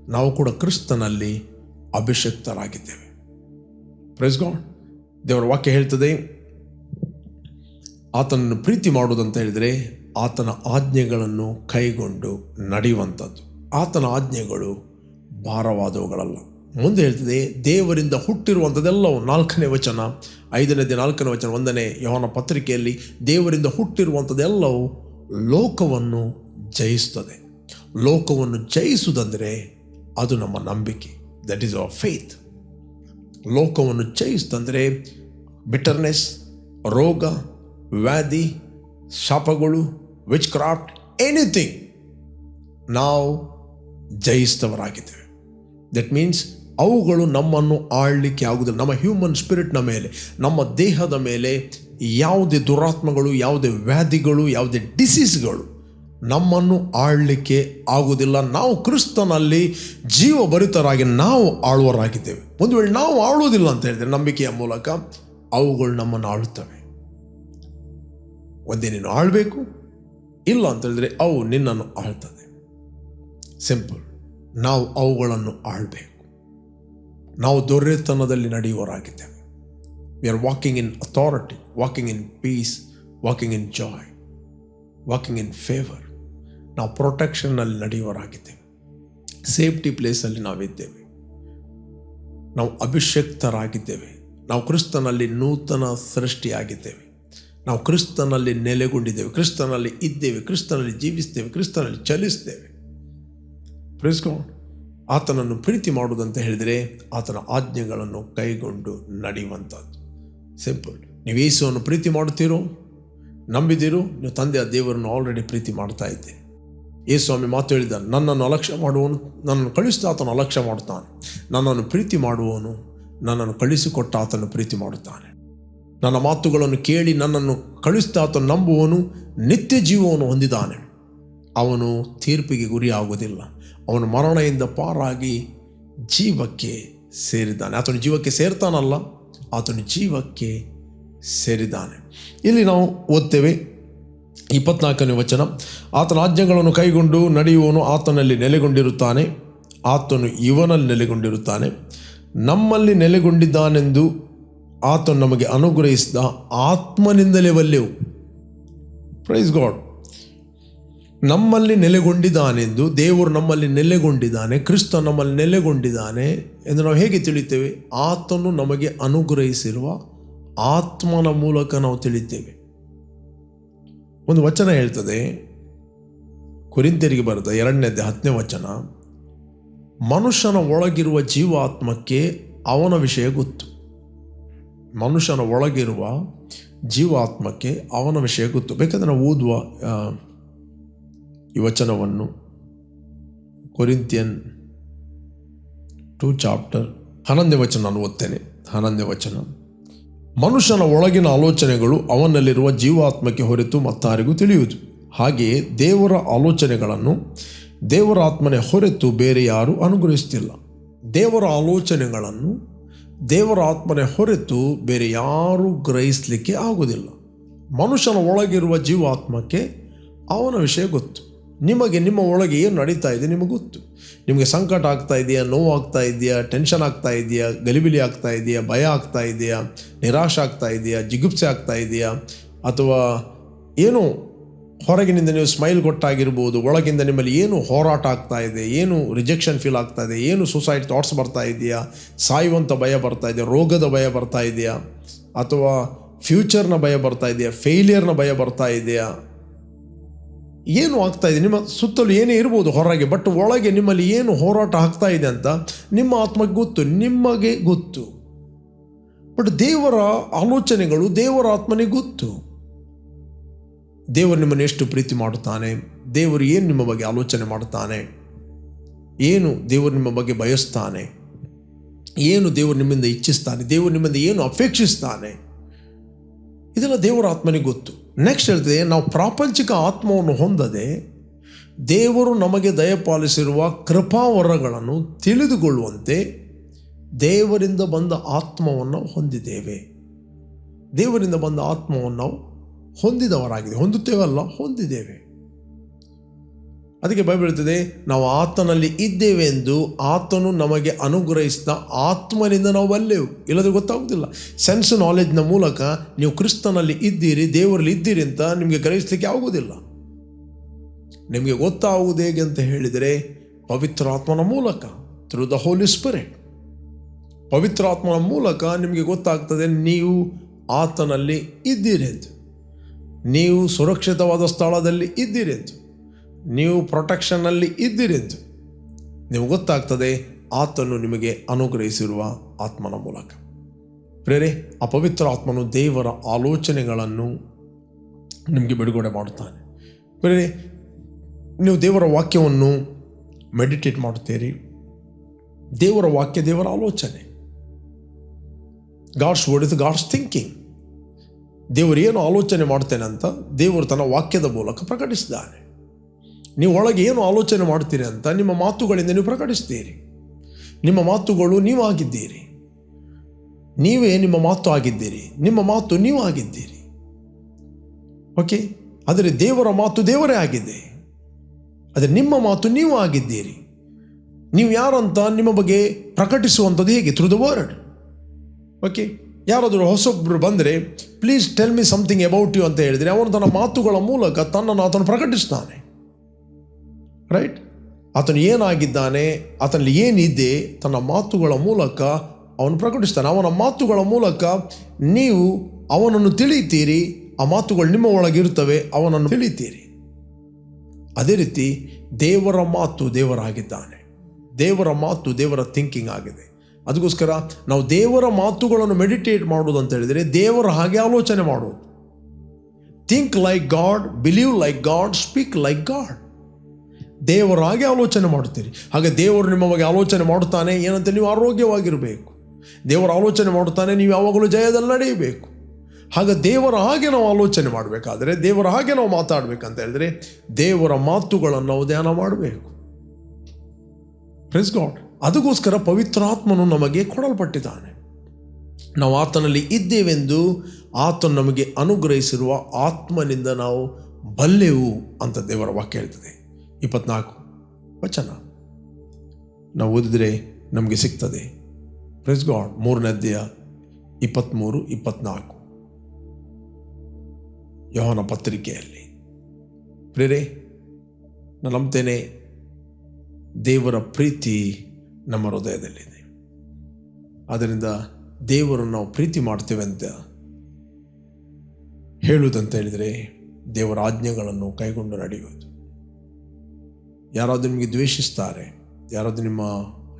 ನಾವು ಕೂಡ ಕ್ರಿಸ್ತನಲ್ಲಿ ಅಭಿಷಕ್ತರಾಗಿದ್ದೇವೆ. ಪ್ರೈಸ್ ಗಾಡ್ ದೇವರ ವಾಕ್ಯ ಹೇಳ್ತದೆ, ಆತನನ್ನು ಪ್ರೀತಿ ಮಾಡುವುದಂತ ಹೇಳಿದರೆ ಆತನ ಆಜ್ಞೆಗಳನ್ನು ಕೈಗೊಂಡು ನಡೆಯುವಂಥದ್ದು. ಆತನ ಆಜ್ಞೆಗಳು ಭಾರವಾದವುಗಳಲ್ಲ. ಮುಂದೆ ಹೇಳ್ತದೆ, ದೇವರಿಂದ ಹುಟ್ಟಿರುವಂಥದ್ದೆಲ್ಲವೂ ನಾಲ್ಕನೇ ವಚನ ಐದನೇದೇ ನಾಲ್ಕನೇ ವಚನ, ಒಂದನೇ ಯವನ ಪತ್ರಿಕೆಯಲ್ಲಿ ದೇವರಿಂದ ಹುಟ್ಟಿರುವಂಥದ್ದೆಲ್ಲವೂ ಲೋಕವನ್ನು ಜಯಿಸ್ತದೆ. ಲೋಕವನ್ನು ಜಯಿಸುವುದಂದರೆ ಅದು ನಮ್ಮ ನಂಬಿಕೆ. ದಟ್ ಈಸ್ ಅವರ್ ಫೇತ್ ಲೋಕವನ್ನು ಜಯಿಸ್ತಂದರೆ ಬಿಟರ್ನೆಸ್ ರೋಗ, ವ್ಯಾಧಿ, ಶಾಪಗಳು ವಿಚ್ ಕ್ರಾಫ್ಟ್ ಎನಿಥಿಂಗ್ ನಾವು ಜಯಿಸಿದವರಾಗಿದ್ದೇವೆ. ದಟ್ ಮೀನ್ಸ್ ಅವುಗಳು ನಮ್ಮನ್ನು ಆಳಲಿಕ್ಕೆ ಆಗುವುದಿಲ್ಲ. ನಮ್ಮ ಹ್ಯೂಮನ್ ಸ್ಪಿರಿಟ್ನ ಮೇಲೆ, ನಮ್ಮ ದೇಹದ ಮೇಲೆ ಯಾವುದೇ ದುರಾತ್ಮಗಳು, ಯಾವುದೇ ವ್ಯಾಧಿಗಳು, ಯಾವುದೇ ಡಿಸೀಸ್ಗಳು ನಮ್ಮನ್ನು ಆಳಲಿಕ್ಕೆ ಆಗುವುದಿಲ್ಲ. ನಾವು ಕ್ರಿಸ್ತನಲ್ಲಿ ಜೀವಭರಿತರಾಗಿ ನಾವು ಆಳುವರಾಗಿದ್ದೇವೆ ಒಂದು ವೇಳೆ ನಾವು ಆಳುವುದಿಲ್ಲ ಅಂತ ಹೇಳಿದರೆ ನಂಬಿಕೆಯ ಮೂಲಕ ಅವುಗಳು ನಮ್ಮನ್ನು ಆಳುತ್ತವೆ. ಒಂದೇ ನೀನು ಆಳಬೇಕು ಇಲ್ಲ ಅಂತ ಹೇಳಿದ್ರೆ ಅವು ನಿನ್ನನ್ನು ಆಳ್ತದೆ. ಸಿಂಪಲ್ ನಾವು ಅವುಗಳನ್ನು ಆಳ್ಬೇಕು. ನಾವು ದೊರೆತನದಲ್ಲಿ ನಡೆಯುವರಾಗಿದ್ದೇವೆ we are walking in authority walking in peace walking in joy walking in favour ನಾವು ಪ್ರೊಟೆಕ್ಷನ್ನಲ್ಲಿ ನಡೆಯುವರಾಗಿದ್ದೇವೆ ಸೇಫ್ಟಿ ಪ್ಲೇಸಲ್ಲಿ ನಾವಿದ್ದೇವೆ. ನಾವು ಅಭಿಷಕ್ತರಾಗಿದ್ದೇವೆ. ನಾವು ಕ್ರಿಸ್ತನಲ್ಲಿ ನೂತನ ಸೃಷ್ಟಿಯಾಗಿದ್ದೇವೆ. ನಾವು ಕ್ರಿಸ್ತನಲ್ಲಿ ನೆಲೆಗೊಂಡಿದ್ದೇವೆ, ಕ್ರಿಸ್ತನಲ್ಲಿ ಇದ್ದೇವೆ, ಕ್ರಿಸ್ತನಲ್ಲಿ ಜೀವಿಸ್ತೇವೆ, ಕ್ರಿಸ್ತನಲ್ಲಿ ಚಲಿಸ್ತೇವೆ. ಪ್ರಿಸ್ಕೊಂಡು ಆತನನ್ನು ಪ್ರೀತಿ ಮಾಡುವುದಂತ ಹೇಳಿದರೆ ಆತನ ಆಜ್ಞೆಗಳನ್ನು ಕೈಗೊಂಡು ನಡೆಯುವಂಥದ್ದು. ಸಿಂಪಲ್ ನೀವು ಯೇಸುವನ್ನು ಪ್ರೀತಿ ಮಾಡುತ್ತೀರೋ? ನಂಬಿದಿರು ನೀವು ತಂದೆಯ ದೇವರನ್ನು ಆಲ್ರೆಡಿ ಪ್ರೀತಿ ಮಾಡ್ತಾ ಇದ್ದೆ ಯೇಸು ಸ್ವಾಮಿ ಮಾತು ಹೇಳಿದ, ನನ್ನನ್ನು ಅಲಕ್ಷ್ಯ ಮಾಡುವವನು, ನನ್ನನ್ನು ಕಳಿಸಿದ ಆತನು ಅಲಕ್ಷ್ಯ ಮಾಡುತ್ತಾನೆ. ನನ್ನನ್ನು ಪ್ರೀತಿ ಮಾಡುವವನು, ನನ್ನನ್ನು ಕಳಿಸಿಕೊಟ್ಟ ಆತನು ಪ್ರೀತಿ ಮಾಡುತ್ತಾನೆ. ನನ್ನ ಮಾತುಗಳನ್ನು ಕೇಳಿ ನನ್ನನ್ನು ಕಳಿಸ್ತಾತ ನಂಬುವನು ನಿತ್ಯ ಜೀವವನ್ನು ಹೊಂದಿದ್ದಾನೆ. ಅವನು ತೀರ್ಪಿಗೆ ಗುರಿಯಾಗುವುದಿಲ್ಲ. ಅವನು ಮರಣದಿಂದ ಪಾರಾಗಿ ಜೀವಕ್ಕೆ ಸೇರಿದ್ದಾನೆ. ಆತನು ಜೀವಕ್ಕೆ ಸೇರ್ತಾನಲ್ಲ, ಆತನು ಜೀವಕ್ಕೆ ಸೇರಿದ್ದಾನೆ. ಇಲ್ಲಿ ನಾವು ಓದ್ತೇವೆ ಇಪ್ಪತ್ನಾಲ್ಕನೇ ವಚನ. ಆತನ ಆಜ್ಞೆಗಳನ್ನು ಕೈಗೊಂಡು ನಡೆಯುವವನು ಆತನಲ್ಲಿ ನೆಲೆಗೊಂಡಿರುತ್ತಾನೆ. ಆತನು ಇವನಲ್ಲಿ ನೆಲೆಗೊಂಡಿರುತ್ತಾನೆ. ನಮ್ಮಲ್ಲಿ ನೆಲೆಗೊಂಡಿದ್ದಾನೆಂದು ಆತನು ನಮಗೆ ಅನುಗ್ರಹಿಸಿದ ಆತ್ಮನಿಂದಲೇ ಬಲ್ಲೆವು ಪ್ರೈಸ್ ಗಾಡ್ ನಮ್ಮಲ್ಲಿ ನೆಲೆಗೊಂಡಿದ್ದಾನೆಂದು, ದೇವರು ನಮ್ಮಲ್ಲಿ ನೆಲೆಗೊಂಡಿದ್ದಾನೆ, ಕ್ರಿಸ್ತ ನಮ್ಮಲ್ಲಿ ನೆಲೆಗೊಂಡಿದ್ದಾನೆ ಎಂದು ನಾವು ಹೇಗೆ ತಿಳಿತೇವೆ? ಆತನು ನಮಗೆ ಅನುಗ್ರಹಿಸಿರುವ ಆತ್ಮನ ಮೂಲಕ ನಾವು ತಿಳಿತೇವೆ. ಒಂದು ವಚನ ಹೇಳ್ತದೆ. ಕುರಿಂತೆರಿಗೆ ಬರೆದ ಎರಡನೇದ್ದೆ ಹತ್ತನೇ ವಚನ. ಮನುಷ್ಯನ ಒಳಗಿರುವ ಜೀವಾತ್ಮಕ್ಕೆ ಅವನ ವಿಷಯ ಗೊತ್ತು. ಮನುಷ್ಯನ ಒಳಗಿರುವ ಜೀವಾತ್ಮಕ್ಕೆ ಅವನ ವಿಷಯ ಗೊತ್ತು. ಬೇಕಾದ್ರೆ ನಾವು ಓದುವ ಈ ವಚನವನ್ನು. ಕೊರಿಂತಿಯನ್ ಟು ಚಾಪ್ಟರ್ ಹನ್ನೊಂದನೇ ವಚನ ನಾನು ಓದ್ತೇನೆ. ಹನ್ನೊಂದನೇ ವಚನ. ಮನುಷ್ಯನ ಒಳಗಿನ ಆಲೋಚನೆಗಳು ಅವನಲ್ಲಿರುವ ಜೀವಾತ್ಮಕ್ಕೆ ಹೊರತು ಮತ್ತಾರಿಗೂ ತಿಳಿಯುವುದು. ಹಾಗೆಯೇ ದೇವರ ಆಲೋಚನೆಗಳನ್ನು ದೇವರ ಆತ್ಮನೆ ಹೊರತು ಬೇರೆ ಯಾರೂ ಅನುಗ್ರಹಿಸ್ತಿಲ್ಲ ದೇವರ ಆಲೋಚನೆಗಳನ್ನು ದೇವರ ಆತ್ಮನೆ ಹೊರತು ಬೇರೆ ಯಾರೂ ಗ್ರಹಿಸಲಿಕ್ಕೆ ಆಗುವುದಿಲ್ಲ. ಮನುಷ್ಯನ ಒಳಗಿರುವ ಜೀವಾತ್ಮಕ್ಕೆ ಅವನ ವಿಷಯ ಗೊತ್ತು. ನಿಮಗೆ ನಿಮ್ಮ ಒಳಗೆ ಏನು ನಡೀತಾ ಇದೆ ನಿಮಗೆ ಗೊತ್ತು. ನಿಮಗೆ ಸಂಕಟ ಆಗ್ತಾ ಇದೆಯಾ, ನೋವು ಆಗ್ತಾ ಇದೆಯಾ, ಟೆನ್ಷನ್ ಆಗ್ತಾ ಇದೆಯಾ, ಗಲಿಬಿಲಿ ಆಗ್ತಾ ಇದೆಯಾ, ಭಯ ಆಗ್ತಾ ಇದೆಯಾ, ನಿರಾಶೆ ಆಗ್ತಾ ಇದೆಯಾ, ಜಿಗುಪ್ಸೆ ಆಗ್ತಾ ಇದೆಯಾ, ಅಥವಾ ಏನು ಹೊರಗಿನಿಂದ ನೀವು ಸ್ಮೈಲ್ ಕೊಟ್ಟಾಗಿರ್ಬೋದು, ಒಳಗಿಂದ ನಿಮ್ಮಲ್ಲಿ ಏನು ಹೋರಾಟ ಆಗ್ತಾ ಇದೆ, ಏನು ರಿಜೆಕ್ಷನ್ ಫೀಲ್ ಆಗ್ತಾ ಇದೆ, ಏನು ಸೊಸೈಟಿ ಥಾಟ್ಸ್ ಬರ್ತಾ ಇದೆಯಾ ಸಾಯುವಂಥ ಭಯ ಬರ್ತಾ ಇದೆಯಾ, ರೋಗದ ಭಯ ಬರ್ತಾ ಇದೆಯಾ, ಅಥವಾ ಫ್ಯೂಚರ್ನ ಭಯ ಬರ್ತಾ ಇದೆಯಾ ಫೇಲಿಯರ್ನ ಭಯ ಬರ್ತಾ ಇದೆಯಾ, ಏನು ಆಗ್ತಾ ಇದೆ, ನಿಮ್ಮ ಸುತ್ತಲೂ ಏನೇ ಇರ್ಬೋದು ಹೊರಗೆ ಬಟ್ ಒಳಗೆ ನಿಮ್ಮಲ್ಲಿ ಏನು ಹೋರಾಟ ಆಗ್ತಾ ಇದೆ ಅಂತ ನಿಮ್ಮ ಆತ್ಮಕ್ಕೆ ಗೊತ್ತು, ನಿಮಗೆ ಗೊತ್ತು. ಬಟ್ ದೇವರ ಆಲೋಚನೆಗಳು ದೇವರ ಆತ್ಮನಿಗೆ ಗೊತ್ತು. ದೇವರು ನಿಮ್ಮನ್ನು ಎಷ್ಟು ಪ್ರೀತಿ ಮಾಡುತ್ತಾನೆ? ದೇವರು ಏನು ನಿಮ್ಮ ಬಗ್ಗೆ ಆಲೋಚನೆ ಮಾಡುತ್ತಾನೆ? ಏನು ದೇವರು ನಿಮ್ಮ ಬಗ್ಗೆ ಬಯಸ್ತಾನೆ? ಏನು ದೇವರು ನಿಮ್ಮಿಂದ ಇಚ್ಛಿಸ್ತಾನೆ? ದೇವರು ನಿಮ್ಮಿಂದ ಏನು ಅಪೇಕ್ಷಿಸ್ತಾನೆ? ಇದೆಲ್ಲ ದೇವರ ಆತ್ಮನಿಗೆ ಗೊತ್ತು. ನೆಕ್ಸ್ಟ್ ಹೇಳ್ತದೆ, ನಾವು ಪ್ರಾಪಂಚಿಕ ಆತ್ಮವನ್ನು ಹೊಂದದೆ ದೇವರು ನಮಗೆ ದಯಪಾಲಿಸಿರುವ ಕೃಪಾವರಗಳನ್ನು ತಿಳಿದುಕೊಳ್ಳುವಂತೆ ದೇವರಿಂದ ಬಂದ ಆತ್ಮವನ್ನು ಹೊಂದಿದ್ದೇವೆ. ದೇವರಿಂದ ಬಂದ ಆತ್ಮವನ್ನು ನಾವು ಹೊಂದಿದವರಾಗಿದೆ. ಹೊಂದುತ್ತೇವಲ್ಲ? ಹೊಂದಿದ್ದೇವೆ. ಅದಕ್ಕೆ ಬೈಬಲ್ ನಾವು ಆತನಲ್ಲಿ ಇದ್ದೇವೆ ಎಂದು ಆತನು ನಮಗೆ ಅನುಗ್ರಹಿಸಿದ ಆತ್ಮನಿಂದ ನಾವು ಬಲ್ಲೆವು. ಇಲ್ಲದ್ರೆ ಗೊತ್ತಾಗೋದಿಲ್ಲ ಸೆನ್ಸ್ ನಾಲೆಜ್ನ ಮೂಲಕ ನೀವು ಕ್ರಿಸ್ತನಲ್ಲಿ ಇದ್ದೀರಿ, ದೇವರಲ್ಲಿ ಇದ್ದೀರಿ ಅಂತ ನಿಮಗೆ ಗ್ರಹಿಸಲಿಕ್ಕೆ ಆಗುವುದಿಲ್ಲ. ನಿಮಗೆ ಗೊತ್ತಾಗುವುದು ಹೇಗೆ ಅಂತ ಹೇಳಿದರೆ ಪವಿತ್ರಾತ್ಮನ ಮೂಲಕ ಥ್ರೂ ದ ಹೋಲಿ ಸ್ಪಿರಿಟ್ ಪವಿತ್ರಾತ್ಮನ ಮೂಲಕ ನಿಮಗೆ ಗೊತ್ತಾಗ್ತದೆ, ನೀವು ಆತನಲ್ಲಿ ಇದ್ದೀರಿ ಅಂತ. ನೀವು ಸುರಕ್ಷಿತವಾದ ಸ್ಥಳದಲ್ಲಿ ಇದ್ದೀರಿ ಅಂತ ನೀವು ಪ್ರೊಟೆಕ್ಷನ್ನಲ್ಲಿ ಇದ್ದೀರಿ ನಿಮಗೆ ಗೊತ್ತಾಗ್ತದೆ, ಆತನು ನಿಮಗೆ ಅನುಗ್ರಹಿಸಿರುವ ಆತ್ಮನ ಮೂಲಕ. ಪ್ರೇರೆ, ಅಪವಿತ್ರ ಪವಿತ್ರ ಆತ್ಮನು ದೇವರ ಆಲೋಚನೆಗಳನ್ನು ನಿಮಗೆ ಬಿಡುಗಡೆ ಮಾಡುತ್ತಾನೆ. ಪ್ರೇರೆ, ನೀವು ದೇವರ ವಾಕ್ಯವನ್ನು ಮೆಡಿಟೇಟ್ ಮಾಡುತ್ತೀರಿ. ದೇವರ ವಾಕ್ಯ ದೇವರ ಆಲೋಚನೆ. God's word is God's thinking ದೇವರು ಏನು ಆಲೋಚನೆ ಮಾಡ್ತೇನೆ ಅಂತ ದೇವರು ತನ್ನ ವಾಕ್ಯದ ಮೂಲಕ ಪ್ರಕಟಿಸಿದ್ದಾನೆ. ನೀವು ಒಳಗೆ ಏನು ಆಲೋಚನೆ ಮಾಡ್ತೀರಿ ಅಂತ ನಿಮ್ಮ ಮಾತುಗಳಿಂದ ನೀವು ಪ್ರಕಟಿಸ್ತೀರಿ. ನಿಮ್ಮ ಮಾತುಗಳು ನೀವು ಆಗಿದ್ದೀರಿ. ನೀವೇ ನಿಮ್ಮ ಮಾತು ಆಗಿದ್ದೀರಿ. ನಿಮ್ಮ ಮಾತು ನೀವು ಆಗಿದ್ದೀರಿ. ಓಕೆ ಆದರೆ ದೇವರ ಮಾತು ದೇವರೇ ಆಗಿದೆ. ಆದರೆ ನಿಮ್ಮ ಮಾತು ನೀವು ಆಗಿದ್ದೀರಿ. ನೀವು ಯಾರಂತ ನಿಮ್ಮ ಬಗ್ಗೆ ಪ್ರಕಟಿಸುವಂಥದ್ದು ಹೇಗೆ? ಥ್ರೂ ದ ವರ್ಡ್ ಓಕೆ ಯಾರಾದರೂ ಹೊಸೊಬ್ಬರು ಬಂದರೆ please tell me something about you ಅಂತ ಹೇಳಿದರೆ, ಅವನು ತನ್ನ ಮಾತುಗಳ ಮೂಲಕ ತನ್ನನ್ನು ಆತನು ಪ್ರಕಟಿಸ್ತಾನೆ. ರೈಟ್ ಆತನು ಏನಾಗಿದ್ದಾನೆ, ಆತನಲ್ಲಿ ಏನಿದೆ, ತನ್ನ ಮಾತುಗಳ ಮೂಲಕ ಅವನು ಪ್ರಕಟಿಸ್ತಾನೆ. ಅವನ ಮಾತುಗಳ ಮೂಲಕ ನೀವು ಅವನನ್ನು ತಿಳಿತೀರಿ ಆ ಮಾತುಗಳು ನಿಮ್ಮ ಒಳಗಿರುತ್ತವೆ, ಅವನನ್ನು ತಿಳಿತೀರಿ ಅದೇ ರೀತಿ ದೇವರ ಮಾತು ದೇವರಾಗಿದ್ದಾನೆ. ದೇವರ ಮಾತು ದೇವರ ಥಿಂಕಿಂಗ್ ಆಗಿದೆ. ಅದಕ್ಕೋಸ್ಕರ ನಾವು ದೇವರ ಮಾತುಗಳನ್ನು ಮೆಡಿಟೇಟ್ ಮಾಡುವುದು ಅಂತ ಹೇಳಿದರೆ ದೇವರ ಹಾಗೆ ಆಲೋಚನೆ ಮಾಡುವುದು. Think like God believe like God speak like God ದೇವರ ಹಾಗೆ ಆಲೋಚನೆ ಮಾಡುತ್ತೀರಿ. ಹಾಗೆ ದೇವರು ನಿಮ್ಮ ಬಗ್ಗೆ ಆಲೋಚನೆ ಮಾಡುತ್ತಾನೆ, ಏನಂತ ನೀವು ಆರೋಗ್ಯವಾಗಿರಬೇಕು. ದೇವರ ಆಲೋಚನೆ ಮಾಡುತ್ತಾನೆ, ನೀವು ಯಾವಾಗಲೂ ಜಯದಲ್ಲಿ ನಡೆಯಬೇಕು. ಹಾಗೆ ದೇವರ ಹಾಗೆ ನಾವು ಆಲೋಚನೆ ಮಾಡಬೇಕಾದ್ರೆ, ದೇವರ ಹಾಗೆ ನಾವು ಮಾತಾಡಬೇಕಂತ ಹೇಳಿದ್ರೆ ದೇವರ ಮಾತುಗಳನ್ನು ನಾವು ಧ್ಯಾನ ಮಾಡಬೇಕು. ಪ್ರೆಸ್ ಗಾಡ್ ಅದಕ್ಕೋಸ್ಕರ ಪವಿತ್ರಾತ್ಮನು ನಮಗೆ ಕೊಡಲ್ಪಟ್ಟಿದ್ದಾನೆ. ನಾವು ಆತನಲ್ಲಿ ಇದ್ದೇವೆಂದು ಆತನು ನಮಗೆ ಅನುಗ್ರಹಿಸಿರುವ ಆತ್ಮನಿಂದ ನಾವು ಬಲ್ಲೆವು ಅಂತ ದೇವರ ವಾಕ್ಯ ಹೇಳ್ತದೆ. ಇಪ್ಪತ್ನಾಲ್ಕು. ವಚನ. ನಾವು ಓದಿದರೆ ನಮಗೆ ಸಿಗ್ತದೆ. ಪ್ರೆಸ್ ಗಾಡ್ ಮೂರನೇ ಅಧ್ಯಾಯ ಇಪ್ಪತ್ತ್ಮೂರು ಇಪ್ಪತ್ನಾಲ್ಕು. ಯೋಹನ ಪತ್ರಿಕೆಯಲ್ಲಿ. ಪ್ರೇರೆ ನಾನು ನಂಬ್ತೇನೆ ದೇವರ ಪ್ರೀತಿ ನಮ್ಮ ಹೃದಯದಲ್ಲಿದೆ. ಆದ್ದರಿಂದ ದೇವರನ್ನು ನಾವು ಪ್ರೀತಿ ಮಾಡ್ತೇವೆ ಅಂತ ಹೇಳುವುದಂತ ಹೇಳಿದರೆ ದೇವರ ಆಜ್ಞೆಗಳನ್ನು ಕೈಗೊಂಡು ನಡೆಯುವುದು. ಯಾರಾದರೂ ನಿಮಗೆ ದ್ವೇಷಿಸ್ತಾರೆ, ಯಾರಾದರೂ ನಿಮ್ಮ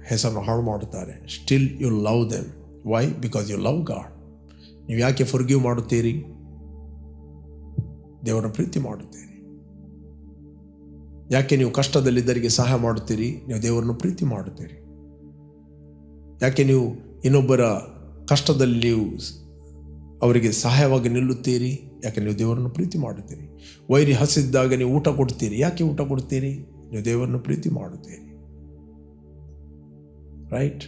ಹೆಸರನ್ನು ಹಾಳು ಮಾಡುತ್ತಾರೆ still you love them why because you love God ನೀವು ಯಾಕೆ ಫರ್ಗ್ಯೂ ಮಾಡುತ್ತೀರಿ? ದೇವರ ಪ್ರೀತಿ ಮಾಡುತ್ತೀರಿ. ಯಾಕೆ ನೀವು ಕಷ್ಟದಲ್ಲಿದ್ದರಿಗೆ ಸಹಾಯ ಮಾಡುತ್ತೀರಿ? ನೀವು ದೇವರನ್ನು ಪ್ರೀತಿ ಮಾಡುತ್ತೀರಿ. ಯಾಕೆ ನೀವು ಇನ್ನೊಬ್ಬರ ಕಷ್ಟದಲ್ಲಿ ನೀವು ಅವರಿಗೆ ಸಹಾಯವಾಗಿ ನಿಲ್ಲುತ್ತೀರಿ? ಯಾಕೆ ನೀವು ದೇವರನ್ನು ಪ್ರೀತಿ ಮಾಡುತ್ತೀರಿ? ವೈರಿ ಹಸಿದ್ದಾಗ ನೀವು ಊಟ ಕೊಡ್ತೀರಿ? ಯಾಕೆ ಊಟ ಕೊಡ್ತೀರಿ? ನೀವು ದೇವರನ್ನು ಪ್ರೀತಿ ಮಾಡುತ್ತೀರಿ. ರೈಟ್?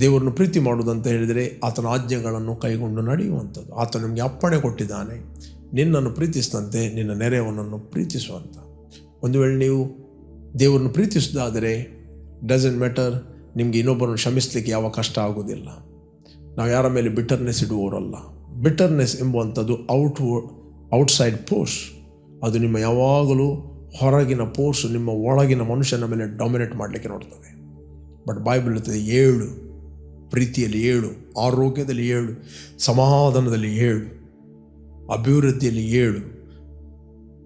ದೇವರನ್ನು ಪ್ರೀತಿ ಮಾಡುವುದಂತ ಹೇಳಿದರೆ ಆತನ ಆಜ್ಞೆಗಳನ್ನು ಕೈಗೊಂಡು ನಡೆಯುವಂಥದ್ದು. ಆತ ನಿಮಗೆ ಅಪ್ಪಣೆ ಕೊಟ್ಟಿದ್ದಾನೆ. ನಿನ್ನನ್ನು ಪ್ರೀತಿಸಿದಂತೆ ನಿನ್ನ ನೆರೆಯವನನ್ನು ಪ್ರೀತಿಸುವಂಥ. ಒಂದು ವೇಳೆ ನೀವು ದೇವರನ್ನು ಪ್ರೀತಿಸುವುದಾದರೆ ಡಸಂಟ್ ಮ್ಯಾಟರ್ ನಿಮಗೆ ಇನ್ನೊಬ್ಬರನ್ನು ಕ್ಷಮಿಸಲಿಕ್ಕೆ ಯಾವ ಕಷ್ಟ ಆಗೋದಿಲ್ಲ. ನಾವು ಯಾರ ಮೇಲೆ ಬಿಟರ್ನೆಸ್ ಇಡುವವರಲ್ಲ. ಬಿಟರ್ನೆಸ್ ಎಂಬುವಂಥದ್ದು ಔಟ್ ಔಟ್ಸೈಡ್ ಪೋರ್ಸ್ ಅದು ನಿಮ್ಮ ಯಾವಾಗಲೂ ಹೊರಗಿನ ಪೋರ್ಸ್ ನಿಮ್ಮ ಒಳಗಿನ ಮನುಷ್ಯನ ಮೇಲೆ ಡಾಮಿನೇಟ್ ಮಾಡಲಿಕ್ಕೆ ನೋಡ್ತವೆ ಬಟ್ ಬೈಬಲ್ ಇರ್ತದೆ ಏಳು, ಪ್ರೀತಿಯಲ್ಲಿ ಏಳು, ಆರೋಗ್ಯದಲ್ಲಿ ಏಳು, ಸಮಾಧಾನದಲ್ಲಿ ಏಳು, ಅಭಿವೃದ್ಧಿಯಲ್ಲಿ ಏಳು,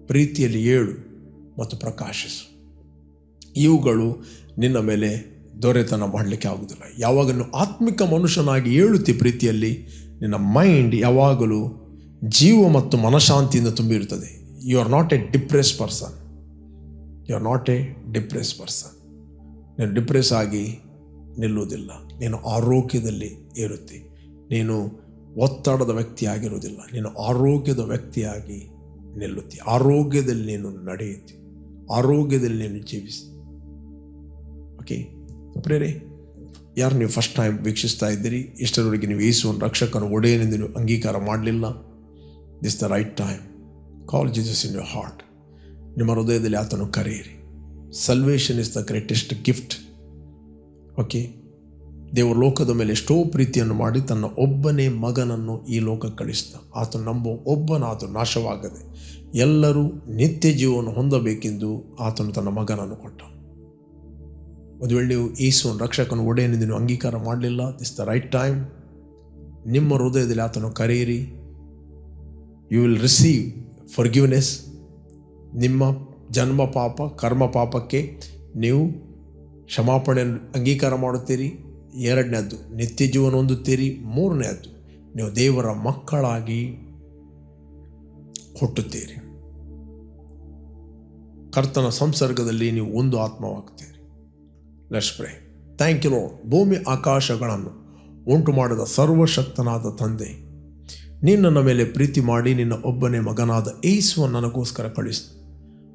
ಪ್ರೀತಿಯಲ್ಲಿ ಏಳು ಮತ್ತು ಪ್ರಕಾಶಿಸು. ಇವುಗಳು ನಿನ್ನ ಮೇಲೆ ದೊರೆತನ ಮಾಡಲಿಕ್ಕೆ ಆಗುವುದಿಲ್ಲ ಯಾವಾಗ ನೀವು ಆತ್ಮಿಕ ಮನುಷ್ಯನಾಗಿ ಏಳುತ್ತಿ ಪ್ರೀತಿಯಲ್ಲಿ ನಿನ್ನ ಮೈಂಡ್ ಯಾವಾಗಲೂ ಜೀವ ಮತ್ತು ಮನಶಾಂತಿಯಿಂದ ತುಂಬಿರುತ್ತದೆ. You are not a depress person you are not a depress person ನೀನು ಡಿಪ್ರೆಸ್ ಆಗಿ ನಿಲ್ಲುವುದಿಲ್ಲ. ನೀನು ಆರೋಗ್ಯದಲ್ಲಿ ಇರುತ್ತೆ ನೀನು ಒತ್ತಡದ ವ್ಯಕ್ತಿಯಾಗಿರುವುದಿಲ್ಲ. ನೀನು ಆರೋಗ್ಯದ ವ್ಯಕ್ತಿಯಾಗಿ ನಿಲ್ಲುತ್ತಿ. ಆರೋಗ್ಯದಲ್ಲಿ ನೀನು ನಡೆಯುತ್ತಿ. ಆರೋಗ್ಯದಲ್ಲಿ ನೀನು ಜೀವಿಸಿ. ಓಕೆ ಪ್ರೇರೆ ಯಾರು ನೀವು ಫಸ್ಟ್ ಟೈಮ್ ವೀಕ್ಷಿಸ್ತಾ ಇದ್ದೀರಿ? ಇಷ್ಟರವರೆಗೆ ನೀವು ಯೇಸುವನ್ನು ರಕ್ಷಕನ ಒಡೆಯನೆಂದು ನೀವು ಅಂಗೀಕಾರ ಮಾಡಲಿಲ್ಲ? This the right time call Jesus in your heart ನಿಮ್ಮ ಹೃದಯದಲ್ಲಿ ಆತನು ಕರೆಯಿರಿ. Salvation is the greatest gift okay ದೇವರು ಲೋಕದ ಮೇಲೆ ಎಷ್ಟೋ ಪ್ರೀತಿಯನ್ನು ಮಾಡಿ ತನ್ನ ಒಬ್ಬನೇ ಮಗನನ್ನು ಈ ಲೋಕ ಕಳಿಸ್ತ ಆತನು ನಂಬುವ ಒಬ್ಬನ ಆತನು ನಾಶವಾಗದೆ ಎಲ್ಲರೂ ನಿತ್ಯ ಜೀವವನ್ನು ಹೊಂದಬೇಕೆಂದು ಆತನು ತನ್ನ ಮಗನನ್ನು ಕೊಟ್ಟ. ಒಂದು ವೇಳೆ ನೀವು ರಕ್ಷಕನ ಒಡೆಯನ್ನು ನೀವು ಅಂಗೀಕಾರ ಮಾಡಲಿಲ್ಲ ದಿಸ್ ದ ರೈಟ್ ಟೈಮ್ ನಿಮ್ಮ ಹೃದಯದಲ್ಲಿ ಆತನು ಕರೆಯಿರಿ. ಯು ವಿಲ್ ರಿಸೀವ್ ಫರ್ಗ್ಯೂನೆಸ್ ನಿಮ್ಮ ಜನ್ಮ ಪಾಪ, ಕರ್ಮ ಪಾಪಕ್ಕೆ ನೀವು ಕ್ಷಮಾಪಣೆ ಅಂಗೀಕಾರ ಮಾಡುತ್ತೀರಿ. ಎರಡನೇದ್ದು ನಿತ್ಯ ಜೀವನ ಹೊಂದುತ್ತೀರಿ. ಮೂರನೇದ್ದು ನೀವು ದೇವರ ಮಕ್ಕಳಾಗಿ ಹುಟ್ಟುತ್ತೀರಿ. ಕರ್ತನ ಸಂಸರ್ಗದಲ್ಲಿ ನೀವು ಒಂದು ಆತ್ಮವಾಗ್ತೀರಿ. ಪ್ರೇ ಥ್ಯಾಂಕ್ ಯು ಲಾರ್ಡ್ ಭೂಮಿ ಆಕಾಶಗಳನ್ನು ಉಂಟು ಮಾಡಿದ ಸರ್ವಶಕ್ತನಾದ ತಂದೆ ನಿನ್ನ ಮೇಲೆ ಪ್ರೀತಿ ಮಾಡಿ ನಿನ್ನ ಒಬ್ಬನೇ ಮಗನಾದ ಏಸುವ ನನಗೋಸ್ಕರ ಕಳಿಸಿದ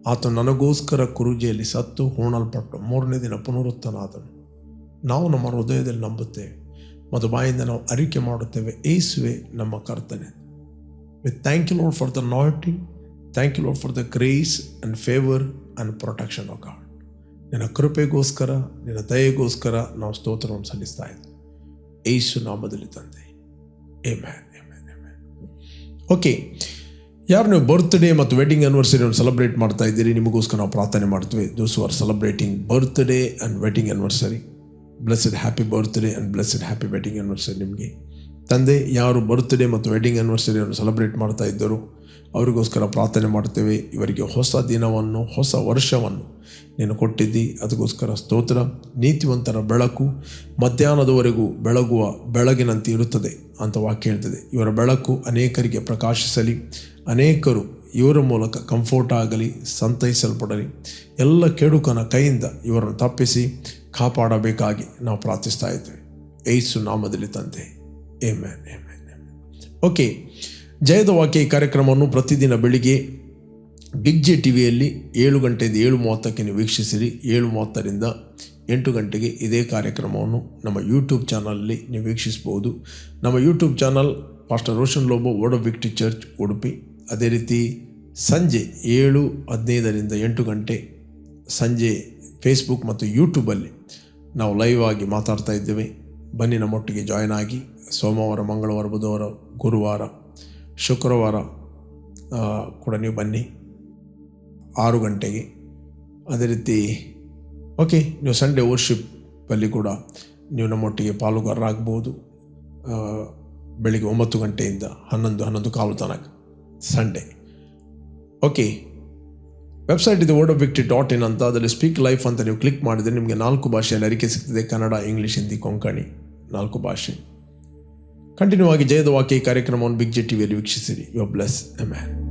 ಆತ ನನಗೋಸ್ಕರ ಕುರುಜಿಯಲ್ಲಿ ಸತ್ತು ಹೂಣಲ್ಪಟ್ಟು ಮೂರನೇ ದಿನ ಪುನರುತ್ತನಾದನು ನಾವು ನಮ್ಮ ಹೃದಯದಲ್ಲಿ ನಂಬುತ್ತೇವೆ. ಮತ್ತು ಬಾಯಿಂದ ನಾವು ಅರಿಕೆ ಮಾಡುತ್ತೇವೆ ಏಸುವೆ ನಮ್ಮ ಕರ್ತನೆ. With thank you Lord for the nothing thank you Lord for the grace and favour and protection of God ನಿನ್ನ ಕೃಪೆಗೋಸ್ಕರ, ನಿನ್ನ ದಯೆಗೋಸ್ಕರ ನಾವು ಸ್ತೋತ್ರವನ್ನು ಸಲ್ಲಿಸ್ತಾ ಇದ್ದೀವಿ ಏಸು ನಾಮದಲ್ಲಿ ತಂದೆ. ಏ ಮ್ಯಾನ್ ಓಕೆ ಯಾರು ನೀವು ಬರ್ತ್ಡೇ ಮತ್ತು ವೆಡ್ಡಿಂಗ್ ಆ್ಯನಿವರ್ಸರಿಯನ್ನು ಸೆಲೆಬ್ರೇಟ್ ಮಾಡ್ತಾ ಇದ್ದೀರಿ, ನಿಮಗೋಸ್ಕರ ನಾವು ಪ್ರಾರ್ಥನೆ ಮಾಡ್ತೀವಿ. Those are celebrating birthday and wedding anniversary blessed happy birthday and blessed happy wedding anniversary ನಿಮಗೆ. ತಂದೆ ಯಾರು ಬರ್ತ್ಡೇ ಮತ್ತು ವೆಡ್ಡಿಂಗ್ ಆ್ಯನಿವರ್ಸರಿಯನ್ನು ಸೆಲೆಬ್ರೇಟ್ ಮಾಡ್ತಾ ಇದ್ದರು ಅವರಿಗೋಸ್ಕರ ಪ್ರಾರ್ಥನೆ ಮಾಡ್ತೇವೆ ಇವರಿಗೆ ಹೊಸ ದಿನವನ್ನು, ಹೊಸ ವರ್ಷವನ್ನು ನೀನು ಕೊಟ್ಟಿದ್ದಿ. ಅದಕ್ಕೋಸ್ಕರ ಸ್ತೋತ್ರ, ನೀತಿವಂತರ ಬೆಳಕು ಮಧ್ಯಾಹ್ನದವರೆಗೂ ಬೆಳಗುವ ಬೆಳಗಿನಂತೆ ಇರುತ್ತದೆ ಅಂತ ವಾಕ್ಯ ಹೇಳ್ತದೆ. ಇವರ ಬೆಳಕು ಅನೇಕರಿಗೆ ಪ್ರಕಾಶಿಸಲಿ, ಅನೇಕರು ಇವರ ಮೂಲಕ ಕಂಫರ್ಟ್ ಆಗಲಿ, ಸಂತೈಸಲ್ಪಡಲಿ. ಎಲ್ಲ ಕೆಡುಕನ ಕೈಯಿಂದ ಇವರನ್ನು ತಪ್ಪಿಸಿ ಕಾಪಾಡಬೇಕಾಗಿ ನಾವು ಪ್ರಾರ್ಥಿಸ್ತಾ ಇದ್ದೇವೆ. ಏಸು ನಾಮದಲ್ಲಿ ತಂದೆ. ಏಮ್ಯಾನ್ ಏಮ್ಯಾನ್ ಓಕೆ ಜಯದ ವಾಕ್ಯ ಕಾರ್ಯಕ್ರಮವನ್ನು ಪ್ರತಿದಿನ ಬೆಳಿಗ್ಗೆ ಬಿಗ್ ಜೆ ಟಿ ವಿಯಲ್ಲಿ ಏಳು ಗಂಟೆಯಿಂದ ಏಳು ಮೂವತ್ತಕ್ಕೆ ನೀವು ವೀಕ್ಷಿಸಿರಿ. ಏಳು ಮೂವತ್ತರಿಂದ ಎಂಟು ಗಂಟೆಗೆ ಇದೇ ಕಾರ್ಯಕ್ರಮವನ್ನು ನಮ್ಮ ಯೂಟ್ಯೂಬ್ ಚಾನಲಲ್ಲಿ ನೀವು ವೀಕ್ಷಿಸ್ಬೋದು ನಮ್ಮ YouTube channel pastor Roshan Lobo word of victory church Udupi ಅದೇ ರೀತಿ ಸಂಜೆ ಏಳು ಹದಿನೈದರಿಂದ ಎಂಟು ಗಂಟೆ ಸಂಜೆ ಫೇಸ್ಬುಕ್ ಮತ್ತು ಯೂಟ್ಯೂಬಲ್ಲಿ ನಾವು ಲೈವ್ ಆಗಿ ಮಾತಾಡ್ತಾ ಇದ್ದೇವೆ. ಬನ್ನಿ ನಮ್ಮೊಟ್ಟಿಗೆ ಜಾಯ್ನ್ ಆಗಿ. ಸೋಮವಾರ, ಮಂಗಳವಾರ, ಬುಧವಾರ, ಗುರುವಾರ, ಶುಕ್ರವಾರ ಕೂಡ ನೀವು ಬನ್ನಿ. ಆರು ಗಂಟೆಗೆ. ಅದೇ ರೀತಿ, ಓಕೆ, ನೀವು ಸಂಡೇ ವರ್ಷಿಪ್ಪಲ್ಲಿ ಕೂಡ ನೀವು ನಮ್ಮೊಟ್ಟಿಗೆ ಪಾಲುಗಾರರಾಗ್ಬೋದು. ಬೆಳಿಗ್ಗೆ ಒಂಬತ್ತು ಗಂಟೆಯಿಂದ ಹನ್ನೊಂದು ಹನ್ನೊಂದು ಕಾಲು ತನಕ ಸಂಡೇ ಓಕೆ ವೆಬ್ಸೈಟ್ ಇದು word of victory dot in ಅಂತ, ಅದರಲ್ಲಿ ಸ್ಪೀಕ್ ಲೈಫ್ ಅಂತ ನೀವು ಕ್ಲಿಕ್ ಮಾಡಿದರೆ ನಿಮಗೆ ನಾಲ್ಕು ಭಾಷೆಯಲ್ಲಿ ಅರಿಕೆ ಸಿಗ್ತದೆ, ಕನ್ನಡ, ಇಂಗ್ಲೀಷ್, ಹಿಂದಿ, ಕೊಂಕಣಿ, ನಾಲ್ಕು ಭಾಷೆ. ಕಂಟಿನ್ಯೂ ಆಗಿ ಜಯದ ವಾಕ್ಯ ಈ ಕಾರ್ಯಕ್ರಮವನ್ನು ಬಿಗ್ ಜೆ ಟಿವಿಯಲ್ಲಿ ವೀಕ್ಷಿಸಿರಿ. You bless a man